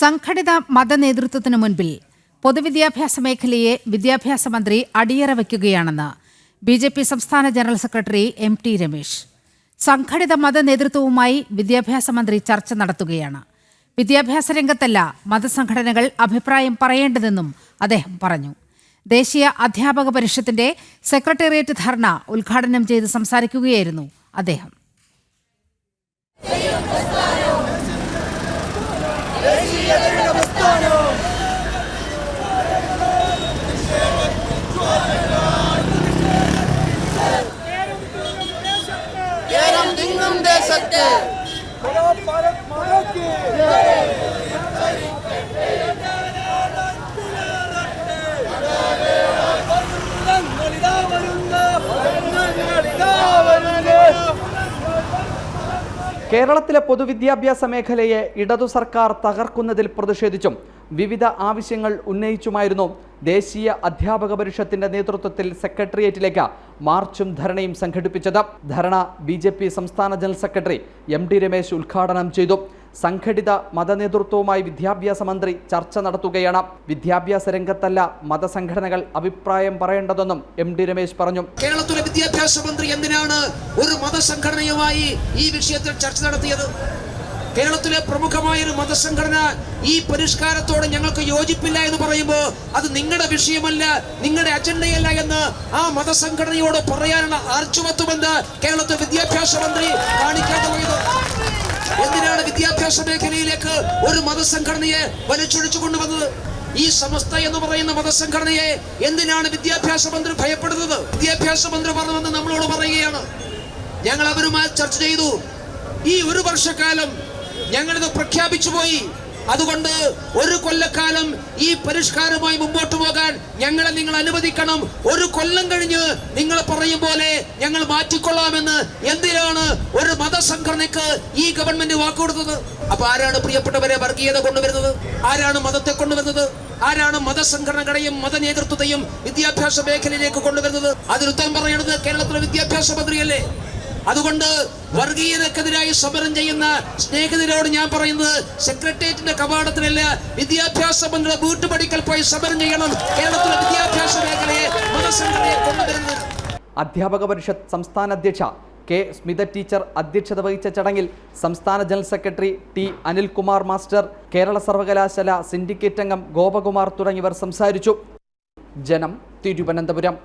സംഘടിത മതനേതൃത്വത്തിനു മുൻപിൽ പൊതുവിദ്യാഭ്യാസ മേഖലയെ വിദ്യാഭ്യാസ മന്ത്രി അടിയറ വയ്ക്കുകയാണെന്ന് ബി ജെ പി സംസ്ഥാന general secretary M T Ramesh. സംഘടിത മതനേതൃത്വവുമായി വിദ്യാഭ്യാസ മന്ത്രി ചർച്ച നടത്തുകയാണ്. വിദ്യാഭ്യാസ രംഗത്തല്ല മതസംഘടനകൾ അഭിപ്രായം പറയേണ്ടതെന്നും അദ്ദേഹം പറഞ്ഞു. ദേശീയ അധ്യാപക പരിഷത്തിന്റെ സെക്രട്ടേറിയറ്റ് ധർണ ഉദ്ഘാടനം ചെയ്ത് സംസാരിക്കുകയായിരുന്നു അദ്ദേഹം. തിങ്ങും ദേശത്ത് बोलो भारत माता की ഭരണങ്ങളിതാ വരുന്നു. ഭരണങ്ങളിതാ വരുന്നു. കേരളത്തിലെ പൊതുവിദ്യാഭ്യാസ മേഖലയെ ഇടതു സർക്കാർ തകർക്കുന്നതിൽ പ്രതിഷേധിച്ചും വിവിധ ആവശ്യങ്ങൾ ഉന്നയിച്ചുമായിരുന്നു ദേശീയ അധ്യാപക പരിഷത്തിന്റെ നേതൃത്വത്തിൽ സെക്രട്ടേറിയറ്റിലേക്ക് മാർച്ചും ധരണയും സംഘടിപ്പിച്ചത്. ധരണ ബി ജെ പി സംസ്ഥാന general secretary M T Ramesh ഉദ്ഘാടനം ചെയ്തു. സംഘടിത മതനേതൃത്വവുമായി വിദ്യാഭ്യാസ മന്ത്രി ചർച്ച നടത്തുകയാണ്. വിദ്യാഭ്യാസ രംഗത്തല്ല മതസംഘടനകൾ അഭിപ്രായം പറയേണ്ടതെന്നും എം ഡി രമേശ് പറഞ്ഞു. കേരളത്തിലെ വിദ്യാഭ്യാസ മന്ത്രി എന്തിനാണ് ഒരു മതസംഘടനയുമായി ഈ വിഷയത്തിൽ ചർച്ച നടത്തിയത്? കേരളത്തിലെ പ്രമുഖമായ ഒരു മതസംഘടന ഈ പരിഷ്കാരത്തോട് ഞങ്ങൾക്ക് യോജിപ്പില്ല എന്ന് പറയുമ്പോൾ അത് നിങ്ങളുടെ വിഷയമല്ല നിങ്ങളുടെ അജണ്ടയല്ല എന്ന് ആ മതസംഘടനയോട് പറയാനുള്ള ആർച്ചുവത്വമെന്ന് കേരളത്തെ വിദ്യാഭ്യാസ മന്ത്രി കാണിക്കാത്ത എന്തിനാണ് വിദ്യാഭ്യാസ മേഖലയിലേക്ക് ഒരു മതസംഘടനയെ വലിച്ചൊഴിച്ചു കൊണ്ടുവന്നത്? ഈ സമസ്ത എന്ന് പറയുന്ന മതസംഘടനയെ എന്തിനാണ് വിദ്യാഭ്യാസ മന്ത്രി ഭയപ്പെടുന്നത്? വിദ്യാഭ്യാസ മന്ത്രി പറഞ്ഞുവെന്ന് നമ്മളോട് പറയുകയാണ്. ഞങ്ങൾ അവരുമായി ചർച്ച ചെയ്തു. ഈ ഒരു വർഷക്കാലം ഞങ്ങളിത് പ്രഖ്യാപിച്ചു പോയി. അതുകൊണ്ട് ഒരു കൊല്ലക്കാലം ഈ പരിഷ്കാരവുമായി മുമ്പോട്ട് പോകാൻ ഞങ്ങളെ നിങ്ങൾ അനുവദിക്കണം. ഒരു കൊല്ലം കഴിഞ്ഞ് നിങ്ങൾ പറയും പോലെ ഞങ്ങൾ മാറ്റിക്കൊള്ളാമെന്ന് എന്തിനാണ് ഒരു മതസംഘടനയ്ക്ക് ഈ ഗവൺമെന്റ് വാക്കുകൊടുത്തത്? അപ്പൊ ആരാണ് പ്രിയപ്പെട്ടവരെ വർഗീയത കൊണ്ടുവരുന്നത്? ആരാണ് മതത്തെ കൊണ്ടുവരുന്നത്? ആരാണ് മതസംഘടനകളെയും മതനേതൃത്വത്തെയും വിദ്യാഭ്യാസ മേഖലയിലേക്ക് കൊണ്ടുവരുന്നത്? അതിനുത്തരം പറയുന്നത് കേരളത്തിലെ വിദ്യാഭ്യാസ മന്ത്രിയല്ലേ? അതുകൊണ്ട് വർഗീയതക്കെതിരായി സമരം ചെയ്യുന്ന സ്നേഹിതരോട് ഞാൻ പറയുന്നത് സെക്രട്ടേറിയറ്റിന്റെ കവാടത്തിലല്ല വിദ്യാഭ്യാസ മന്ത്രിയുടെ വീട്ടുപടിക്കൽ പോയി സമരം ചെയ്യണം. കേരളത്തിലെ വിദ്യാഭ്യാസ മേഖലയെ അധ്യാപക പരിഷത്ത് സംസ്ഥാന അധ്യക്ഷ കെ. സ്മിത ടീച്ചർ അധ്യക്ഷത വഹിച്ച ചടങ്ങിൽ സംസ്ഥാന general secretary T. Anilkumar master Kerala സർവകലാശാല സിൻഡിക്കേറ്റ് അംഗം ഗോപകുമാർ തുടങ്ങിയവർ സംസാരിച്ചു. ജനം തിരുവനന്തപുരം.